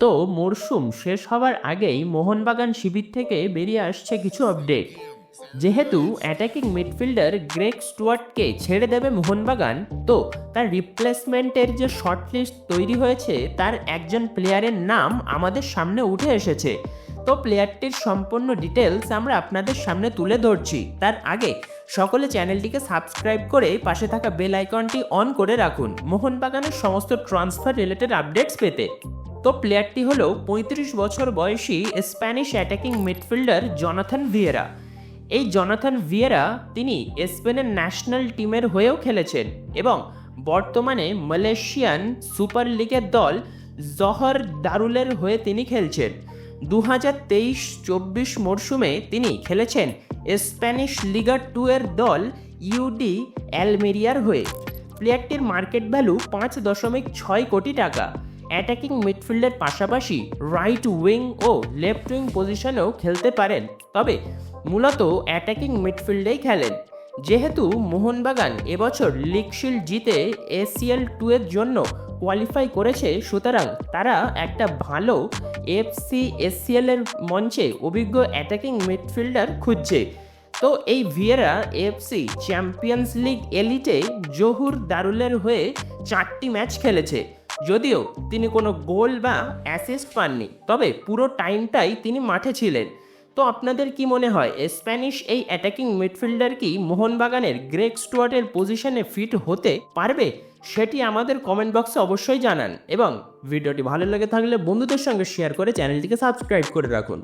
তো মরশুম শেষ হওয়ার আগেই মোহনবাগান শিবির থেকে বেরিয়ে আসছে কিছু আপডেট যেহেতু অ্যাটাকিং মিডফিল্ডার গ্রেগ স্টুয়ার্টকে ছেড়ে দেবে মোহনবাগান, তো তার রিপ্লেসমেন্টের যে শর্ট লিস্ট তৈরি হয়েছে, তার একজন প্লেয়ারের নাম আমাদের সামনে উঠে এসেছে। তো প্লেয়ারটির সম্পূর্ণ ডিটেলস আমরা আপনাদের সামনে তুলে ধরছি। তার আগে সকলে চ্যানেলটিকে সাবস্ক্রাইব করে পাশে থাকা বেল আইকনটি অন করে রাখুন। মোহনবাগানের সমস্ত ট্রান্সফার রিলেটেড আপডেটস পেতে। তো প্লেয়ারটি হল পঁয়ত্রিশ বছর বয়সী Spanish attacking midfielder Jonathan Viera. এই জনাথন ভিয়েরা তিনি স্পেনের ন্যাশনাল টিমের হয়েও খেলেছেন এবং বর্তমানে মালয়েশিয়ান সুপার লিগের দল জহর দারুলের হয়ে তিনি খেলছেন। দু হাজার তেইশ চব্বিশ মরশুমে তিনি খেলেছেন স্প্যানিশ লিগার টু এর দল ইউডি অ্যালমেরিয়ার হয়ে। প্লেয়ারটির মার্কেট ভ্যালু পাঁচ দশমিক ছয় কোটি টাকা। অ্যাটাকিং মিডফিল্ডের পাশাপাশি রাইট উইং ও লেফট উইং পজিশনেও খেলতে পারেন। তবে মূলত অ্যাটাকিং মিডফিল্ডেই খেলেন। যেহেতু মোহনবাগান এবছর লিগ শিল্ড জিতে এসিএল টু এর জন্য কোয়ালিফাই করেছে, সুতরাং তারা একটা ভালো এফসি এসসিএল এর মঞ্চে অভিজ্ঞ অ্যাটাকিং মিডফিল্ডার খুঁজছে। তো এই ভিয়েরা এফসি চ্যাম্পিয়ন্স লিগ এলিটে জহুর দারুলের হয়ে চারটি ম্যাচ খেলেছে। যদিও তিনি কোনো গোল বা অ্যাসিস্ট পাননি, তবে পুরো টাইমটাই তিনি মাঠে ছিলেন। তো আপনাদের কি মনে হয় স্প্যানিশ এই অ্যাটাকিং মিডফিল্ডার কি মোহনবাগানের গ্রেক স্টুয়ার্টের পজিশনে ফিট হতে পারবে? সেটি আমাদের কমেন্ট বক্সে অবশ্যই জানান এবং ভিডিওটি ভালো লেগে থাকলে বন্ধুদের সঙ্গে শেয়ার করে চ্যানেলটিকে সাবস্ক্রাইব করে রাখুন।